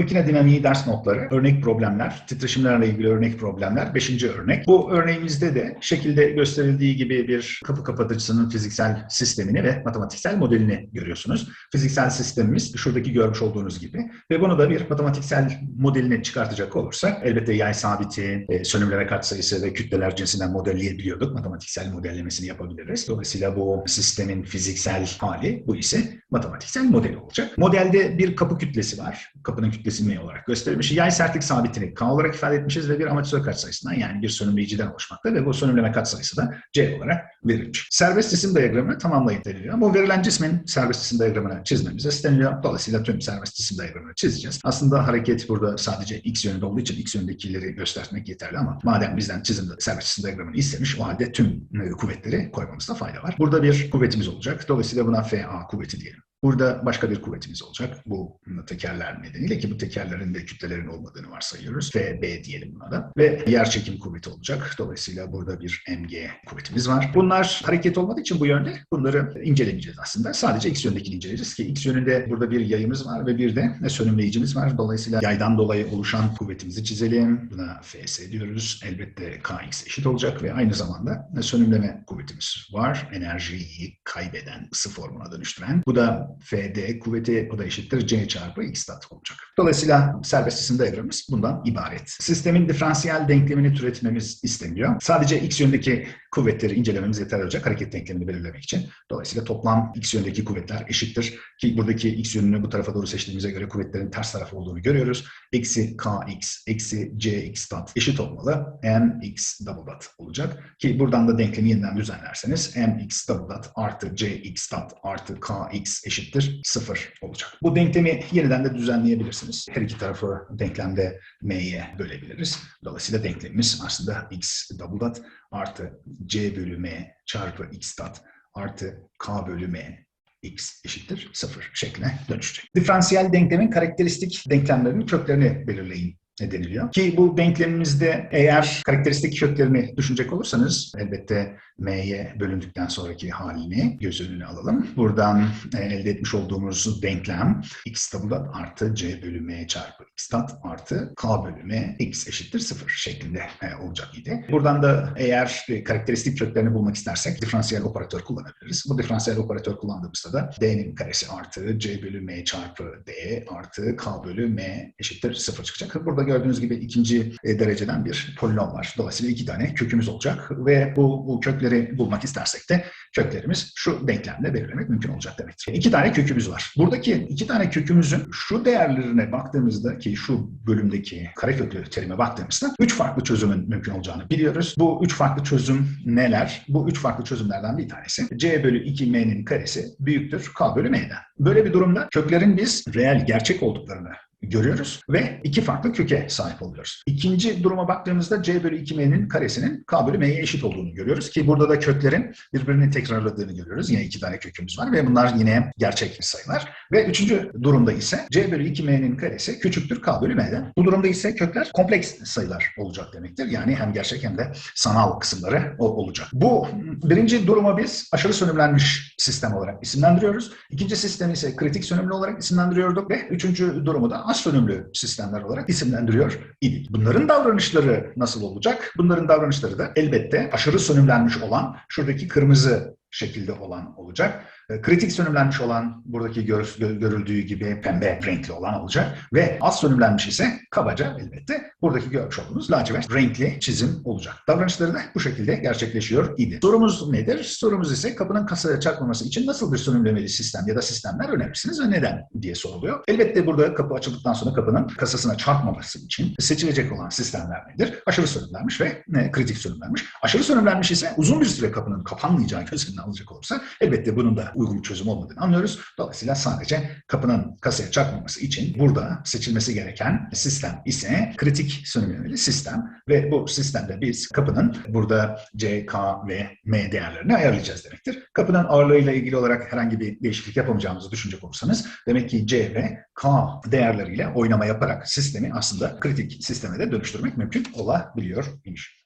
Makine dinamiği ders notları, örnek problemler, titreşimlerle ilgili örnek problemler. Beşinci örnek. Bu örneğimizde de şekilde gösterildiği gibi bir kapı kapatıcısının fiziksel sistemini ve matematiksel modelini görüyorsunuz. Fiziksel sistemimiz şuradaki görmüş olduğunuz gibi ve bunu da bir matematiksel modelini çıkartacak olursak elbette yay sabiti, e, sönümleme katsayısı ve kütleler cinsinden modelleyebiliyorduk. Matematiksel modellemesini yapabiliriz. Dolayısıyla bu sistemin fiziksel hali bu ise matematiksel model olacak. Modelde bir kapı kütlesi var. Kapının kütlesi M olarak gösterilmiş. Yay sertlik sabitini K olarak ifade etmişiz ve bir amatör katsayısından yani bir sönümleyiciden oluşmakta ve bu sönümleme katsayısı da C olarak verilmiş. Serbest cisim diyagramını tamamlayın deniliyor. Bu verilen cismin serbest cisim diyagramını çizmemiz isteniliyor. Dolayısıyla tüm serbest cisim diyagramını çizeceğiz. Aslında hareket burada sadece x yönünde olduğu için x yönündekileri göstermek yeterli ama madem bizden çizim serbest cisim diyagramını istemiş o halde tüm e, kuvvetleri koymamızda fayda var. Burada bir kuvvetimiz olacak. Dolayısıyla buna FA kuvveti diyelim. Burada başka bir kuvvetimiz olacak. Bu tekerler nedeniyle ki bu tekerlerin de kütlelerin olmadığını varsayıyoruz. FB diyelim buna da. Ve yer çekim kuvveti olacak. Dolayısıyla burada bir mg kuvvetimiz var. Bunlar hareket olmadığı için bu yönde bunları incelemeyeceğiz aslında. Sadece x yönündekini inceleyeceğiz ki x yönünde burada bir yayımız var ve bir de sönümleyicimiz var. Dolayısıyla yaydan dolayı oluşan kuvvetimizi çizelim. Buna fs diyoruz. Elbette kx eşit olacak ve aynı zamanda sönümleme kuvvetimiz var. Enerjiyi kaybeden, ısı formuna dönüştüren. Bu da FD kuvveti o da eşittir C çarpı X stat olacak. Dolayısıyla serbest cisim diyagramımız bundan ibaret. Sistemin diferansiyel denklemini türetmemiz isteniyor. Sadece X yönündeki kuvvetleri incelememiz yeterli olacak hareket denklemini belirlemek için. Dolayısıyla toplam X yönündeki kuvvetler eşittir. Ki buradaki X yönünü bu tarafa doğru seçtiğimize göre kuvvetlerin ters tarafı olduğunu görüyoruz. Eksi KX, eksi CX stat eşit olmalı. MX double dot olacak. Ki buradan da denklemi yeniden düzenlerseniz MX double dot artı CX stat artı KX eşittir 0 olacak. Bu denklemi yeniden de düzenleyebilirsiniz. Her iki tarafı denklemde M'ye bölebiliriz. Dolayısıyla denklemimiz aslında X double dot artı C bölü M çarpı X dot artı K bölü M x eşittir 0 şekline dönüşecek. Diferansiyel denklemin karakteristik denklemlerinin köklerini belirleyin deniliyor. Ki bu denklemimizde eğer karakteristik köklerini düşünecek olursanız elbette m'ye bölündükten sonraki halini göz önüne alalım. Buradan e, elde etmiş olduğumuz denklem x tabulat artı c bölü m çarpı x tat artı k bölü m x eşittir 0 şeklinde e, olacak idi. Buradan da eğer e, karakteristik köklerini bulmak istersek diferansiyel operatör kullanabiliriz. Bu diferansiyel operatör kullandığımızda da d'nin karesi artı c bölü m çarpı d artı k bölü m eşittir 0 çıkacak. Burada gördüğünüz gibi ikinci dereceden bir polinom var. Dolayısıyla iki tane kökümüz olacak ve bu, bu kökleri bulmak istersek de köklerimiz şu denklemle belirlemek mümkün olacak demektir. İki tane kökümüz var. Buradaki iki tane kökümüzün şu değerlerine baktığımızda ki şu bölümdeki kareköklü terime baktığımızda üç farklı çözümün mümkün olacağını biliyoruz. Bu üç farklı çözüm neler? Bu üç farklı çözümlerden bir tanesi c bölü 2m'nin karesi büyüktür k bölü m'den. Böyle bir durumda köklerin biz reel, gerçek olduklarını görüyoruz ve iki farklı köke sahip oluyoruz. İkinci duruma baktığımızda c bölü 2m'nin karesinin k bölü m'ye eşit olduğunu görüyoruz ki burada da köklerin birbirini tekrarladığını görüyoruz. Yine iki tane kökümüz var ve bunlar yine gerçek sayılar. Ve üçüncü durumda ise c bölü 2m'nin karesi küçüktür k bölü m'den. Bu durumda ise kökler kompleks sayılar olacak demektir. Yani hem gerçek hem de sanal kısımları olacak. Bu birinci duruma biz aşırı sönümlenmiş sistem olarak isimlendiriyoruz. İkinci sistemi ise kritik sönümlü olarak isimlendiriyorduk ve üçüncü durumu da sönümlü sistemler olarak isimlendiriyor idik. Bunların davranışları nasıl olacak? Bunların davranışları da elbette aşırı sönümlenmiş olan şuradaki kırmızı şekilde olan olacak. E, kritik sönümlenmiş olan buradaki gör, görüldüğü gibi pembe renkli olan olacak ve az sönümlenmiş ise kabaca elbette buradaki görmüş olduğunuz lacivert renkli çizim olacak. Davranışları da bu şekilde gerçekleşiyor idi. Sorumuz nedir? Sorumuz ise kapının kasaya çarpmaması için nasıl bir sönümlemeli sistem ya da sistemler önerirsiniz ve neden diye soruluyor. Elbette burada kapı açıldıktan sonra kapının kasasına çarpmaması için seçilecek olan sistemler nedir? Aşırı sönümlenmiş ve e, kritik sönümlenmiş. Aşırı sönümlenmiş ise uzun bir süre kapının kapanmayacağı göz önüne alacak olursa elbette bunun da uygun çözüm olmadığını anlıyoruz. Dolayısıyla sadece kapının kasaya çarpmaması için burada seçilmesi gereken sistem ise kritik sönümlemeli sistem ve bu sistemde biz kapının burada C, K ve M değerlerini ayarlayacağız demektir. Kapının ağırlığıyla ilgili olarak herhangi bir değişiklik yapamayacağımızı düşünecek olursanız demek ki C ve K değerleriyle oynama yaparak sistemi aslında kritik sisteme de dönüştürmek mümkün olabiliyor imiş.